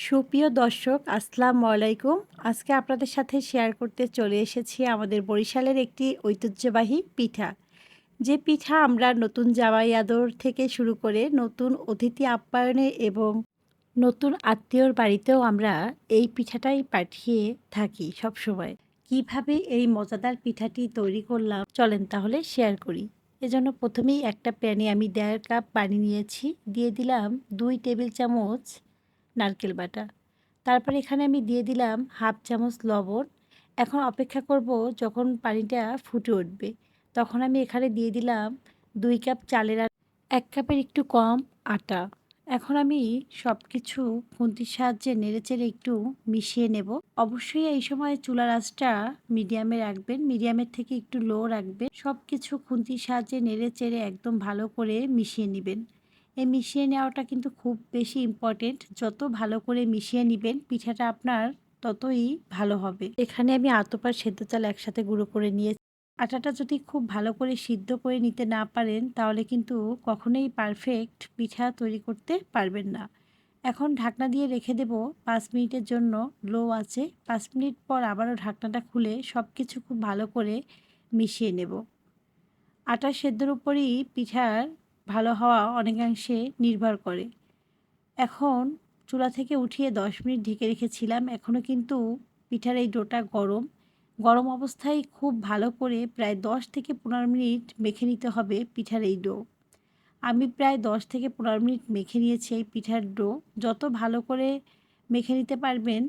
সুপ্রিয় দর্শক, আসসালামু আলাইকুম। আজকে আপনাদের সাথে শেয়ার করতে চলে এসেছি আমাদের বরিশালের একটি ঐতিহ্যবাহী পিঠা। যে পিঠা আমরা নতুন জামাই আদর থেকে শুরু করে নতুন অতিথি আপ্যায়নে এবং নতুন আত্মীয়র বাড়িতেও আমরা এই পিঠাটাই পাঠিয়ে থাকি সবসময়। কীভাবে এই মজাদার পিঠাটি তৈরি করলাম, চলেন তাহলে শেয়ার করি। এজন্য প্রথমেই একটা প্যানে আমি দেড় কাপ পানি নিয়েছি। দিয়ে দিলাম দুই টেবিল চামচ নারকেল বাটা। তারপর এখানে আমি দিয়ে দিলাম হাফ চামচ লবণ। এখন অপেক্ষা করব যখন পানিটা ফুটে উঠবে। তখন আমি এখানে দিয়ে দিলাম দুই কাপ চালের এক কাপের একটু কম আটা। এখন আমি সব কিছু খুন্তির সাহায্যে নেড়েচেড়ে একটু মিশিয়ে নেব। অবশ্যই এই সময় চুলার আঁচটা মিডিয়ামে রাখবেন, মিডিয়ামের থেকে একটু লো রাখবেন। সব কিছু খুন্তির সাহায্যে নেড়েচেড়ে একদম ভালো করে মিশিয়ে নেবেন। এই মিশিয়ে নেওয়াটা কিন্তু খুব বেশি ইম্পর্টেন্ট যত ভালো করে মিশিয়ে নেবেন, পিঠাটা আপনার ততই ভালো হবে। এখানে আমি আতপার সেদ্ধ চাল একসাথে গুঁড়ো করে নিয়ে, আটাটা যদি খুব ভালো করে সিদ্ধ করে নিতে না পারেন, তাহলে কিন্তু কখনোই পারফেক্ট পিঠা তৈরি করতে পারবেন না। এখন ঢাকনা দিয়ে রেখে দেব পাঁচ মিনিটের জন্য লো আছে। পাঁচ মিনিট পর আবারও ঢাকনাটা খুলে সব কিছু খুব ভালো করে মিশিয়ে নেব। আটা সেদ্ধর উপরই পিঠার ভালো হওয়া অনেকাংশে নির্ভর করে। এখন চুলা থেকে উঠিয়ে দশ মিনিট ঢেকে রেখেছিলাম এখনও কিন্তু পিঠার এই ডোটা গরম। গরম অবস্থায় খুব ভালো করে প্রায় দশ থেকে পনেরো মিনিট মেখে নিতে হবে পিঠার এই ডো। আমি প্রায় দশ থেকে পনেরো মিনিট মেখে নিয়েছি এই পিঠার ডো। যত ভালো করে মেখে নিতে পারবেন,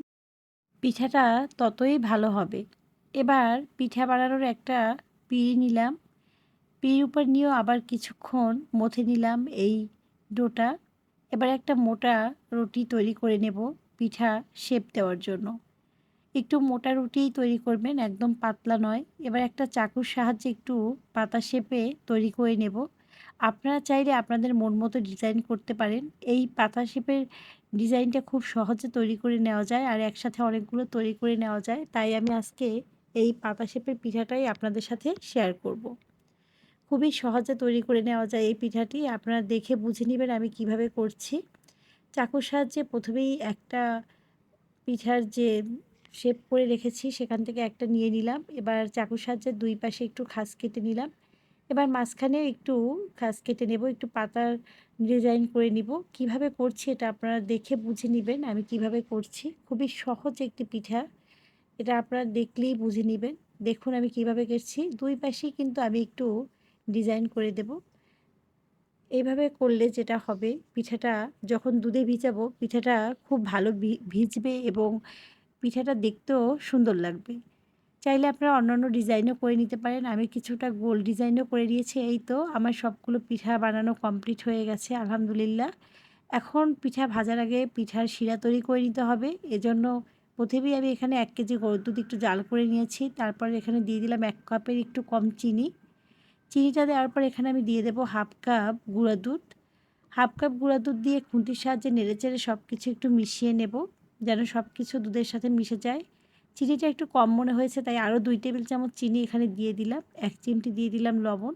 পিঠাটা ততই ভালো হবে। এবার পিঠা বানানোর একটা পিড়ি নিলাম। পিড়ির উপর নিয়েও আবার কিছুক্ষণ মথে নিলাম এই ডোটা। এবার একটা মোটা রুটি তৈরি করে নেব পিঠা শেপ দেওয়ার জন্য। একটু মোটা রুটিই তৈরি করবেন, একদম পাতলা নয়। এবার একটা চাকুর সাহায্যে একটু পাতা শেপে তৈরি করে নেব। আপনারা চাইলে আপনাদের মন মতো ডিজাইন করতে পারেন। এই পাতা শেপের ডিজাইনটা খুব সহজে তৈরি করে নেওয়া যায় আর একসাথে অনেকগুলো তৈরি করে নেওয়া যায়। তাই আমি আজকে এই পাতা শেপের পিঠাটাই আপনাদের সাথে শেয়ার করব। খুবই সহজে তৈরি করে নেওয়া যায় এই পিঠাটি। আপনারা দেখে বুঝে নেবেন আমি কীভাবে করছি। চাকুর সাহায্যে প্রথমেই একটা পিঠার যে শেপ করে রেখেছি, সেখান থেকে একটা নিয়ে নিলাম। এবার চাকুর সাহায্যে দুই পাশে একটু খাস কেটে নিলাম। এবার মাঝখানে একটু খাস কেটে নেব, একটু পাতার ডিজাইন করে নিব। কীভাবে করছি এটা আপনারা দেখে বুঝে নেবেন আমি কীভাবে করছি। খুবই সহজ একটি পিঠা। এটা আপনারা দেখলেই বুঝে নেবেন। দেখুন আমি কীভাবে করছি। দুই পাশেই কিন্তু আমি একটু ডিজাইন করে দেব। এইভাবে করলে যেটা হবে, পিঠাটা যখন দুধে ভিজাবো, পিঠাটা খুব ভালো ভিজবে এবং পিঠাটা দেখতেও সুন্দর লাগবে। চাইলে আপনারা অন্যান্য ডিজাইনও করে নিতে পারেন। আমি কিছুটা গোল ডিজাইনও করে নিয়েছি, এই তো আমার সবগুলো পিঠা বানানো কমপ্লিট হয়ে গেছে, আলহামদুলিল্লাহ। এখন পিঠা ভাজার আগে পিঠার শিরা তৈরি করে নিতে হবে। এজন্য প্রথমেই আমি এখানে এক কেজি গরুর দুধ একটু জাল করে নিয়েছি, তারপর এখানে দিয়ে দিলাম এক কাপের একটু কম চিনি। চিনিটা দেওয়ার পর এখানে আমি দিয়ে দেবো হাফ কাপ গুঁড়া দুধ। হাফ কাপ গুঁড়া দুধ দিয়ে খুন্তির সাহায্যে নেড়েচেড়ে সব কিছু একটু মিশিয়ে নেব, যেন সব কিছু দুধের সাথে মিশে যায়। চিনিটা একটু কম মনে হয়েছে, তাই আরও দুই টেবিল চামচ চিনি এখানে দিয়ে দিলাম, এক চিমটি দিয়ে দিলাম লবণ।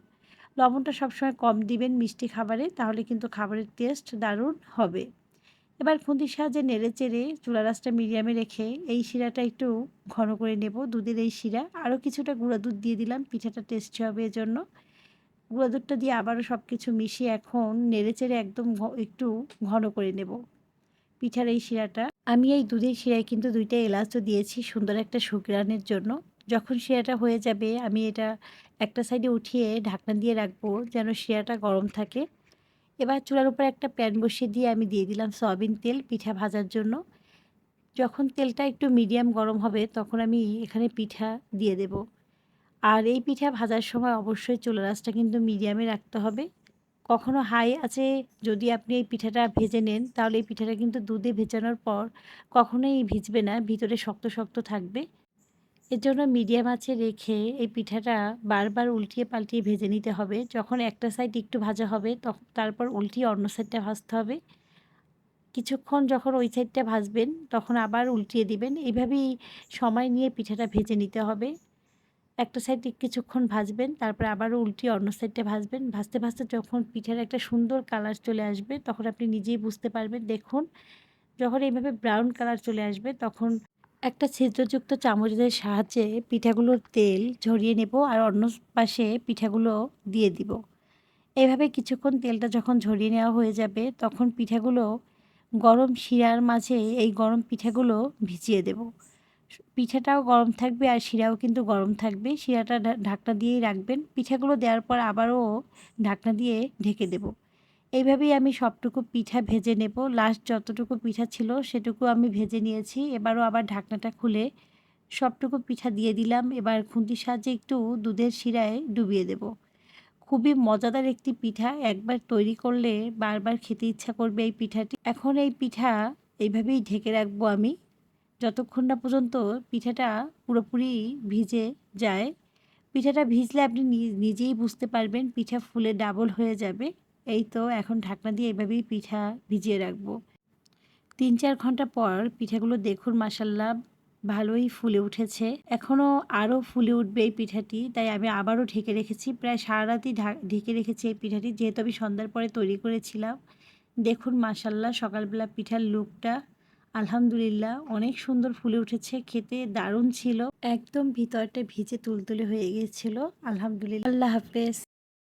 লবণটা সবসময় কম দিবেন মিষ্টি খাবারে, তাহলে কিন্তু খাবারের টেস্ট দারুণ হবে। এবার খুন্তির সাহায্যে নেড়ে চেড়ে চুলা রাসটা মিডিয়ামে রেখে এই শিরাটা একটু ঘন করে নেব, দুধের এই শিরা। আরও কিছুটা গুঁড়া দুধ দিয়ে দিলাম, পিঠাটা টেস্টি হবে এজন্য। গুঁড়া দুধটা দিয়ে আবারও সব কিছু মিশিয়ে এখন নেড়ে চেড়ে একদম একটু ঘন করে নেব পিঠার এই শিরাটা। আমি এই দুধের শিরায় কিন্তু দুইটা এলাচও দিয়েছি সুন্দর একটা সুগ্রানের জন্য। যখন শিরাটা হয়ে যাবে আমি এটা একটা সাইডে উঠিয়ে ঢাকনা দিয়ে রাখব যেন শিরাটা গরম থাকে। এবার চুলার উপর একটা প্যান বসিয়ে দিয়ে আমি দিয়ে দিলাম সয়াবিন তেল পিঠা ভাজার জন্য। যখন তেলটা একটু মিডিয়াম গরম হবে তখন আমি এখানে পিঠা দিয়ে দেব। আর এই পিঠা ভাজার সময় অবশ্যই চুলা রাসটা কিন্তু মিডিয়ামে রাখতে হবে। কখনো হাই আছে যদি আপনি এই পিঠাটা ভেজে নেন, তাহলে এই পিঠাটা কিন্তু দুধে ভেজানোর পর কখনোই ভিজবে না, ভিতরে শক্ত শক্ত থাকবে। এর জন্য মিডিয়াম আঁচে রেখে এই পিঠাটা বারবার উল্টিয়ে পাল্টিয়ে ভেজে নিতে হবে। যখন একটা সাইড একটু ভাজা হবে তখন তারপর উল্টিয়ে অন্য সাইডটা ভাজতে হবে। কিছুক্ষণ যখন ওই সাইডটা ভাজবেন, তখন আবার উল্টিয়ে দিবেন। এইভাবেই সময় নিয়ে পিঠাটা ভেজে নিতে হবে। একটা সাইডে কিছুক্ষণ ভাজবেন, তারপরে আবারও উল্টিয়ে অন্য সাইডটা ভাজবেন। ভাজতে ভাজতে যখন পিঠার একটা সুন্দর কালার চলে আসবে, তখন আপনি নিজেই বুঝতে পারবেন। দেখুন, যখন এইভাবে ব্রাউন কালার চলে আসবে, তখন একটা ছিদ্রযুক্ত চামচের সাহায্যে পিঠাগুলোর তেল ঝরিয়ে নেব আর অন্য পাশে পিঠাগুলো দিয়ে দিব। এভাবে কিছুক্ষণ তেলটা যখন ঝরিয়ে নেওয়া হয়ে যাবে, তখন পিঠাগুলো গরম শিরার মাঝে এই গরম পিঠাগুলো ভিজিয়ে দেব। পিঠাটাও গরম থাকবে আর শিরাও কিন্তু গরম থাকবে। শিরাটা ঢাকনা দিয়েই রাখবেন। পিঠাগুলো দেওয়ার পর আবারও ঢাকনা দিয়ে ঢেকে দেব। এইভাবেই আমি সবটুকু পিঠা ভেজে নেব। লাস্ট যতটুকু পিঠা ছিল সেটুকু আমি ভেজে নিয়েছি। এবারও আবার ঢাকনাটা খুলে সবটুকু পিঠা দিয়ে দিলাম। এবার খুন্তির সাহায্যে একটু দুধের শিরায় ডুবিয়ে দেব। খুবই মজাদার একটি পিঠা। একবার তৈরি করলে বারবার খেতে ইচ্ছা করবে এই পিঠাটি। এখন এই পিঠা এইভাবেই ঢেকে রাখব আমি। যতক্ষণ না পর্যন্ত পিঠাটা পুরোপুরি ভিজে যায়, পিঠাটা ভিজলে আপনি নিজেই বুঝতে পারবেন পিঠা ফুলে ডাবল হয়ে যাবে। এই তো এখন ঢাকনা দিয়ে এভাবেই পিঠা ভিজিয়ে রাখব। তিন চার ঘণ্টা পর পিঠাগুলো দেখুন মাসাল্লাহ ভালোই ফুলে উঠেছে। এখনও আরও ফুলে উঠবে এই পিঠাটি, তাই আমি আবারও ঢেকে রেখেছি। প্রায় সারা রাতই ঢেকে রেখেছি এই পিঠাটি, যেহেতু আমি সন্ধ্যার পরে তৈরি করেছিলাম। দেখুন মাসাল্লাহ সকালবেলা পিঠার লুকটা আলহামদুলিল্লাহ, অনেক সুন্দর ফুলে উঠেছে, খেতে দারুণ ছিল। একদম ভিতরটা ভিজে তুলতুলে হয়ে গিয়েছিল আলহামদুলিল্লাহ। আল্লাহ হাফেজ।